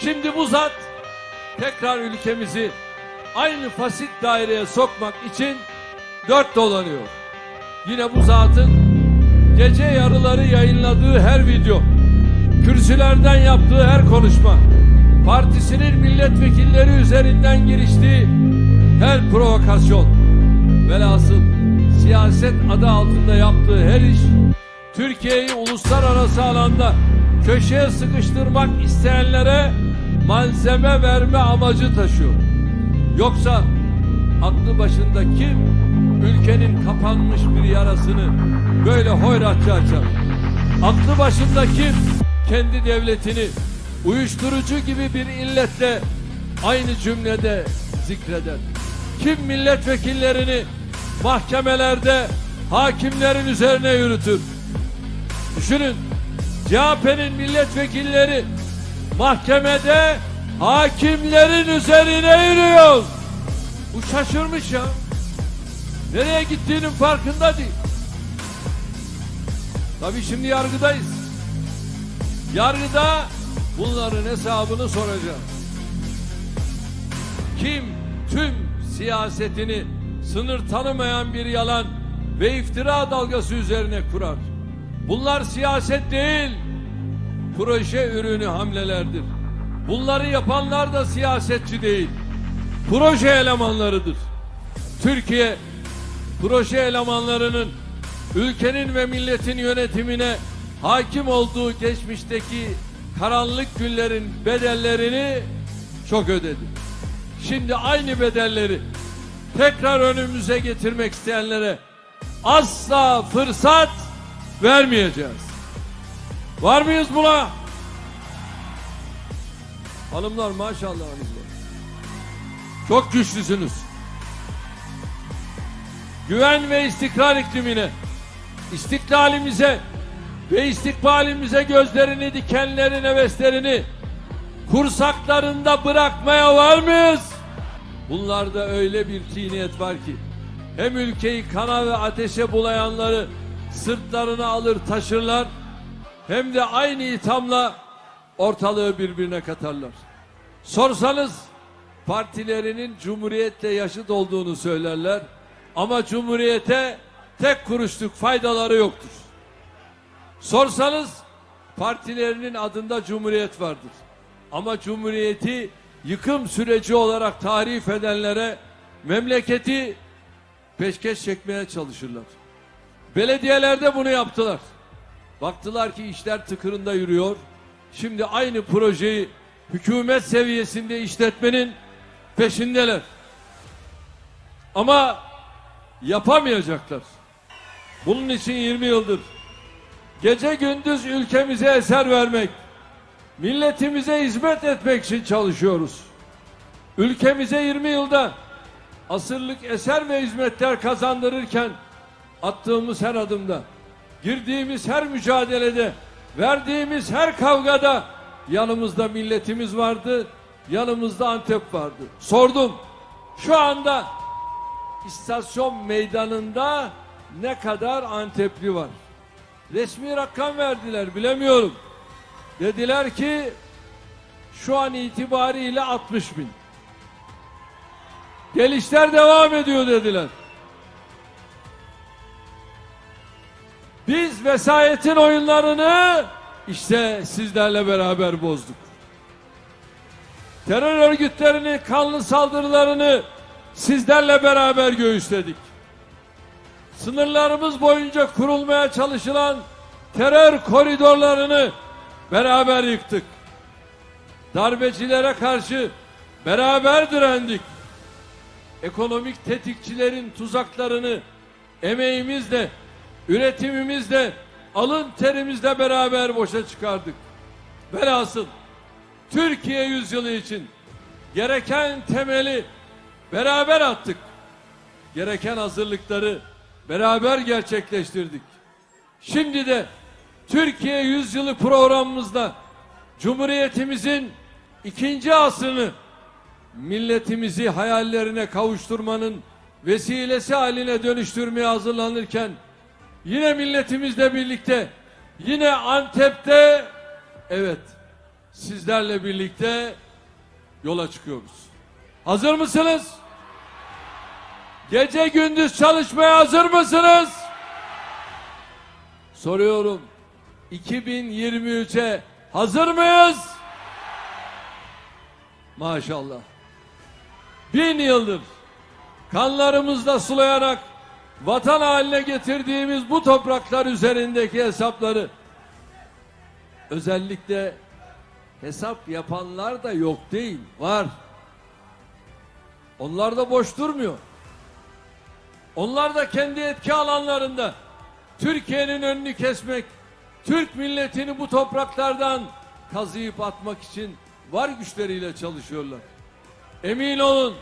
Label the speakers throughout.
Speaker 1: Şimdi bu zat tekrar ülkemizi aynı fasit daireye sokmak için dört dolanıyor. Yine bu zatın gece yarıları yayınladığı her video, kürsülerden yaptığı her konuşma, partisinin milletvekilleri üzerinden giriştiği her provokasyon, velhasıl siyaset adı altında yaptığı her iş, Türkiye'yi uluslararası alanda köşeye sıkıştırmak isteyenlere malzeme verme amacı taşıyor. Yoksa aklı başında kim ülkenin kapanmış bir yarasını böyle hoyratça açar? Aklı başında kim kendi devletini uyuşturucu gibi bir illetle aynı cümlede zikreder? Kim milletvekillerini mahkemelerde hakimlerin üzerine yürütür? Düşünün CHP'nin milletvekilleri mahkemede hakimlerin üzerine yürüyor. Bu şaşırmış ya. Nereye gittiğinin farkında değil. Tabii şimdi yargıdayız. Yargıda bunların hesabını soracağız. Kim tüm siyasetini sınır tanımayan bir yalan ve iftira dalgası üzerine kurar? Bunlar siyaset değil, proje ürünü hamlelerdir. Bunları yapanlar da siyasetçi değil, proje elemanlarıdır. Türkiye, proje elemanlarının ülkenin ve milletin yönetimine hakim olduğu geçmişteki karanlık günlerin bedellerini çok ödedi. Şimdi aynı bedelleri tekrar önümüze getirmek isteyenlere asla fırsat vermeyeceğiz. Var mıyız buna? Hanımlar maşallah hanımlar. Çok güçlüsünüz. Güven ve istikrar iklimine, istiklalimize ve istikbalimize gözlerini dikenlerin heveslerini kursaklarında bırakmaya var mıyız? Bunlarda öyle bir tiniyet var ki hem ülkeyi kana ve ateşe bulayanları sırtlarına alır taşırlar hem de aynı ithamla ortalığı birbirine katarlar. Sorsanız partilerinin cumhuriyetle yaşıt olduğunu söylerler ama cumhuriyete tek kuruşluk faydaları yoktur. Sorsanız partilerinin adında cumhuriyet vardır. Ama cumhuriyeti yıkım süreci olarak tarif edenlere memleketi peşkeş çekmeye çalışırlar. Belediyelerde bunu yaptılar. Baktılar ki işler tıkırında yürüyor. Şimdi aynı projeyi hükümet seviyesinde işletmenin peşindeler. Ama yapamayacaklar. Bunun için 20 yıldır gece gündüz ülkemize eser vermek, milletimize hizmet etmek için çalışıyoruz. Ülkemize 20 yılda asırlık eser ve hizmetler kazandırırken attığımız her adımda, girdiğimiz her mücadelede, verdiğimiz her kavgada yanımızda milletimiz vardı, yanımızda Antep vardı. Sordum, şu anda istasyon meydanında ne kadar Antepli var? Resmi rakam verdiler, bilemiyorum. Dediler ki şu an itibariyle 60 bin. Gelişler devam ediyor dediler. Biz vesayetin oyunlarını işte sizlerle beraber bozduk. Terör örgütlerinin kanlı saldırılarını sizlerle beraber göğüsledik. Sınırlarımız boyunca kurulmaya çalışılan terör koridorlarını beraber yıktık. Darbecilere karşı beraber direndik. Ekonomik tetikçilerin tuzaklarını emeğimizle, üretimimizle, alın terimizle beraber boşa çıkardık. Velhasıl Türkiye yüzyılı için gereken temeli beraber attık. Gereken hazırlıkları beraber gerçekleştirdik. Şimdi de Türkiye Yüzyılı programımızda Cumhuriyetimizin ikinci asrını milletimizi hayallerine kavuşturmanın vesilesi haline dönüştürmeye hazırlanırken yine milletimizle birlikte yine Antep'te evet sizlerle birlikte yola çıkıyoruz. Hazır mısınız? Gece gündüz çalışmaya hazır mısınız? Soruyorum. 2023'e hazır mıyız? Maşallah. Bin yıldır kanlarımızla sulayarak vatan haline getirdiğimiz bu topraklar üzerindeki hesapları özellikle hesap yapanlar da yok değil, var. Onlar da boş durmuyor. Onlar da kendi etki alanlarında Türkiye'nin önünü kesmek, Türk milletini bu topraklardan kazıyıp atmak için var güçleriyle çalışıyorlar. Emin olun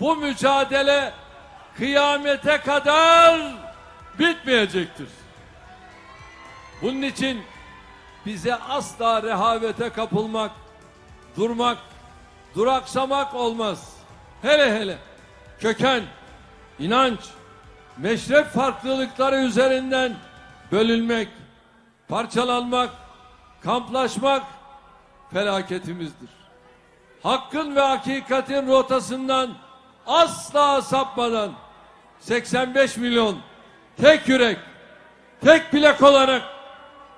Speaker 1: bu mücadele kıyamete kadar bitmeyecektir. Bunun için bize asla rehavete kapılmak, durmak, duraksamak olmaz. Hele hele köken, inanç, meşrep farklılıkları üzerinden bölünmek, parçalanmak, kamplaşmak felaketimizdir. Hakkın ve hakikatin rotasından asla sapmadan 85 milyon tek yürek, tek plak olarak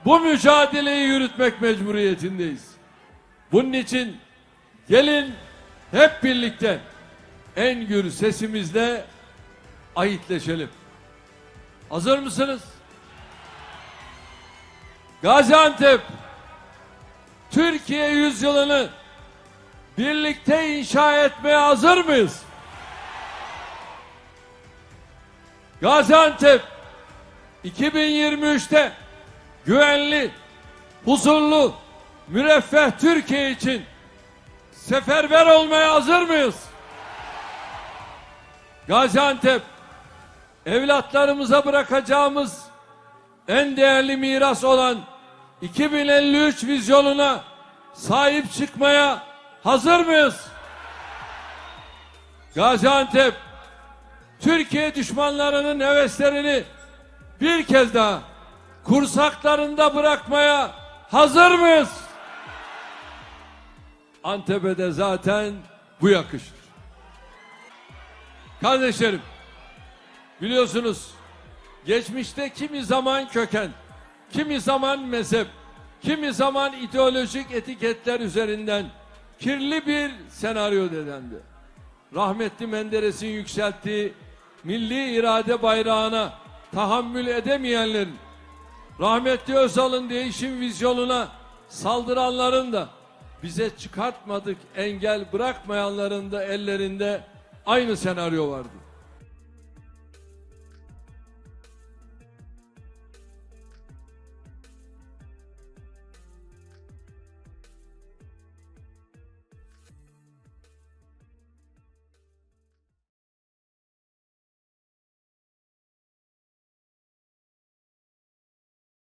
Speaker 1: bu mücadeleyi yürütmek mecburiyetindeyiz. Bunun için gelin hep birlikte en gür sesimizle ayitleşelim. Hazır mısınız? Gaziantep Türkiye yüzyılını birlikte inşa etmeye hazır mıyız? Gaziantep 2023'te güvenli, huzurlu, müreffeh Türkiye için seferber olmaya hazır mıyız? Gaziantep evlatlarımıza bırakacağımız en değerli miras olan 2053 vizyonuna sahip çıkmaya hazır mıyız? Gaziantep Türkiye düşmanlarının heveslerini bir kez daha kursaklarında bırakmaya hazır mıyız? Antep'e de zaten bu yakışır. Kardeşlerim, biliyorsunuz geçmişte kimi zaman köken, kimi zaman mezhep, kimi zaman ideolojik etiketler üzerinden kirli bir senaryo dedendi. Rahmetli Menderes'in yükselttiği milli irade bayrağına tahammül edemeyenlerin, rahmetli Özal'ın değişim vizyonuna saldıranların da bize çıkartmadık engel bırakmayanların da ellerinde aynı senaryo vardı.